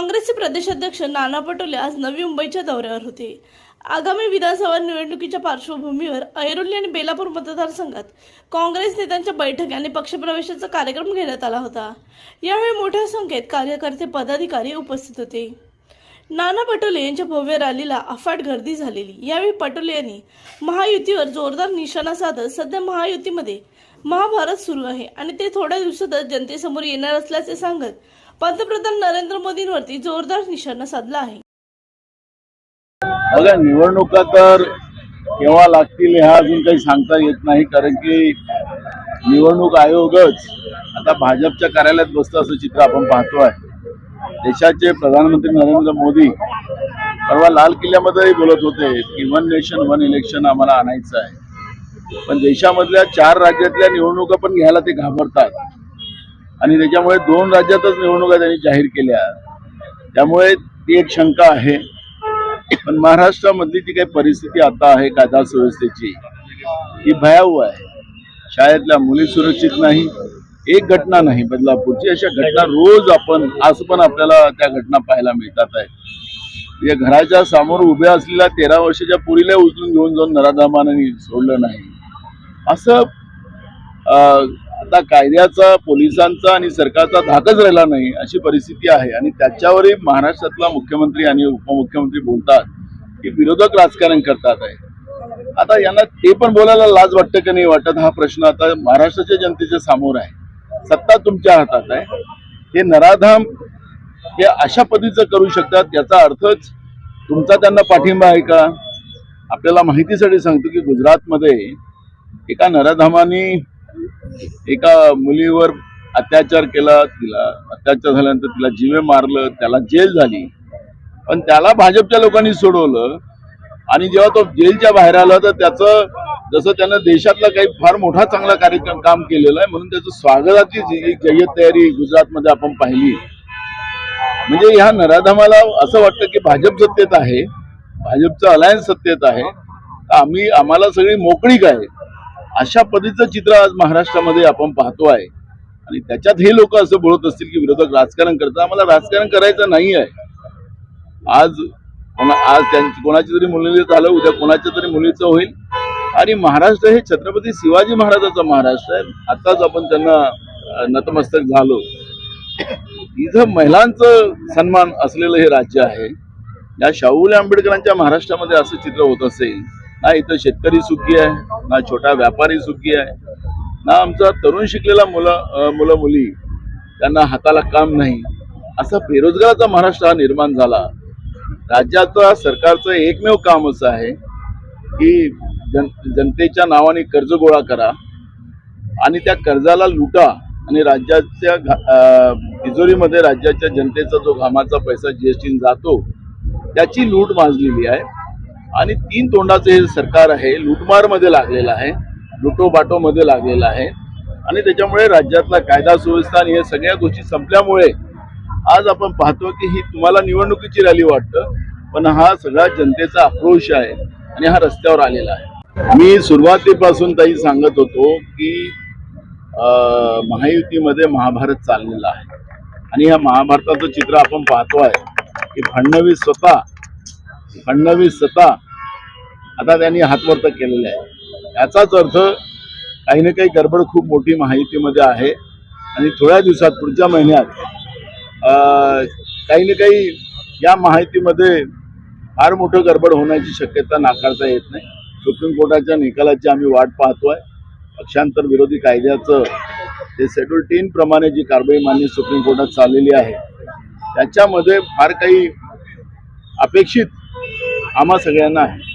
काँग्रेसचे प्रदेशाध्यक्ष नाना पटोले आज नवी मुंबईच्या दौऱ्यावर होते. आगामी विधानसभा निवडणुकीच्या पार्श्वभूमीवर ऐरोली आणि बेलापूर मतदारसंघात काँग्रेस नेत्यांच्या बैठक आणि पक्षप्रवेशाचा कार्यक्रम घेण्यात आला होता. यावेळी मोठ्या संख्येत कार्यकर्ते पदाधिकारी उपस्थित होते. नाना पटोले यांच्या भव्य रॅलीला अफाट गर्दी झालेली. यावेळी पटोले यांनी महायुतीवर जोरदार निशाणा साधत सध्या महायुतीमध्ये महाभारत सुरू आहे आणि ते थोड्या दिवसातच जनतेसमोर येणार असल्याचे सांगत पंतप्रधान नरेंद्र मोदींवरती जोरदार निशाणा साधला आहे. बघा निवडणुका तर केव्हा लागतील ह्या अजून काही सांगता येत नाही कारण की निवडणूक आयोगच आता भाजपच्या कार्यालयात बसतं असं चित्र आपण पाहतो आहे देशाचे प्रधानमंत्री नरेंद्र मोदी परवा लाल किल्ल्यामध्येही बोलत होते की वन नेशन वन इलेक्शन आम्हाला आणायचं आहे. पण देशामधल्या चार राज्यातल्या निवडणुका पण घ्यायला ते घाबरतात. आणि त्याच्यामुळे दोन राज्यातच निवडणुका त्यांनी जाहीर केल्या. त्यामुळे ती एक शंका आहे. पण महाराष्ट्रामधली जी काही परिस्थिती आता आहे कायदा सुव्यवस्थेची ही भयावह आहे. शाळेतल्या मुली सुरक्षित नाही एक घटना नाही बदलापूरची. अशा घटना रोज आपण आज पण आपल्याला त्या घटना पाहायला मिळतात आहे या म्हणजे घराच्या समोर उभ्या असलेल्या तेरा वर्षाच्या पुरीला उचलून घेऊन जाऊन नराधामाने सोडलं नाही. असं अं, आता कायद्याचा पोलिसांचा आणि सरकारचा धाकच राहिला नाही अशी परिस्थिती आहे. आणि त्याच्यावरही महाराष्ट्रातला मुख्यमंत्री आणि उपमुख्यमंत्री बोलतात की विरोधक राजकारण करतात आहे. आता यांना ते पण बोलायला लाज वाटतं की नाही वाटत? हा प्रश्न आता महाराष्ट्राच्या जनतेच्या समोर आहे. सत्ता तुमच्या हातात आहे. हे नराधाम हे अशा पद्धतीचं करू शकतात याचा अर्थच तुमचा त्यांना पाठिंबा आहे का? आपल्याला माहितीसाठी सांगतो की गुजरातमध्ये एका नराधामाने एका मुलीवर अत्याचार केला तिला अत्याचार झाल्यानंतर तिला जीवे मारलं त्याला जेल झाली. पण त्याला भाजपच्या लोकांनी सोडवलं. आणि जेव्हा तो जेलच्या बाहेर आला तर त्याचं जसं त्यानं देशातला काही फार मोठा चांगला कार्यक्रम काम केलेलं आहे म्हणून त्याचं स्वागताची जी एक जय्यत तयारी गुजरातमध्ये आपण पाहिली. म्हणजे ह्या नराधमाला असं वाटतं की भाजप सत्तेत आहे भाजपचं अलायन्स सत्तेत आहे. तर आम्ही आम्हाला सगळी मोकळीक आहे. अशा पद्धतीचं चित्र आज महाराष्ट्रामध्ये आपण पाहतो आहे. आणि त्याच्यात हे लोक असं बोलत असतील की विरोधक राजकारण करतात. आम्हाला राजकारण करायचं नाही आहे. आज आज त्यांची कोणाच्या तरी मुलीचं झालं उद्या कोणाच्या तरी मुलीचं होईल. आणि महाराष्ट्र हे छत्रपती शिवाजी महाराजाचं महाराष्ट्र आहे. आताच आपण त्यांना नतमस्तक झालो. इथं महिलांचं सन्मान असलेलं हे राज्य आहे. या शाहूले आंबेडकरांच्या महाराष्ट्रामध्ये असं चित्र होत असेल ना इथं शेतकरी सुखी आहे ना छोटा व्यापारी सुखी आहे ना आमचा तरुण शिकलेला मुलं मुलं मुली त्यांना हाताला काम नाही. असा बेरोजगाराचा महाराष्ट्र हा निर्माण झाला. राज्याचा सरकारचं एकमेव काम असं आहे की जन जनतेच्या नावाने कर्ज गोळा करा आणि त्या कर्जाला लुटा आणि राज्याच्या घा- अं, तिजोरीमध्ये राज्याच्या जनतेचा जो घामाचा पैसा जी जीएसटी जातो त्याची लूट माजलेली आहे. आणि तीन तोंडाचं हे सरकार आहे लुटमारमध्ये लागलेलं आहे लुटोबाटोमध्ये लागलेलं आहे. आणि त्याच्यामुळे राज्यातला कायदा सुव्यवस्था आणि या सगळ्या गोष्टी संपल्यामुळे आज आपण पाहतो की ही तुम्हाला निवडणुकीची रॅली वाटतं पण हा सगळा जनतेचा आक्रोश आहे आणि हा रस्त्यावर आलेला आहे. मी सुरुवातीपासून ताई सांगत होतो की महायुतीमध्ये महाभारत चाललेला आहे. आणि ह्या महाभारताचं चित्र आपण पाहतो आहे की फडणवीस स्वतः फडणवीस सत्ता आता त्यांनी हातवर्त केलेले आहे. याचाच अर्थ काही ना काही गडबड खूप मोठी माहितीमध्ये आहे. आणि थोड्या दिवसात पुढच्या महिन्यात काही ना काही या माहितीमध्ये फार मोठं गडबड होण्याची शक्यता नाकारता येत नाही. सुप्रीम कोर्टाच्या निकालाची आम्ही वाट पाहतोय. पक्षांतर विरोधी कायद्याचं ते शेड्यूल टीन प्रमाणे जी कारवाई मान्य सुप्रीम कोर्टात चाललेली आहे त्याच्यामध्ये फार काही अपेक्षित आम्हा सगळ्यांना आहे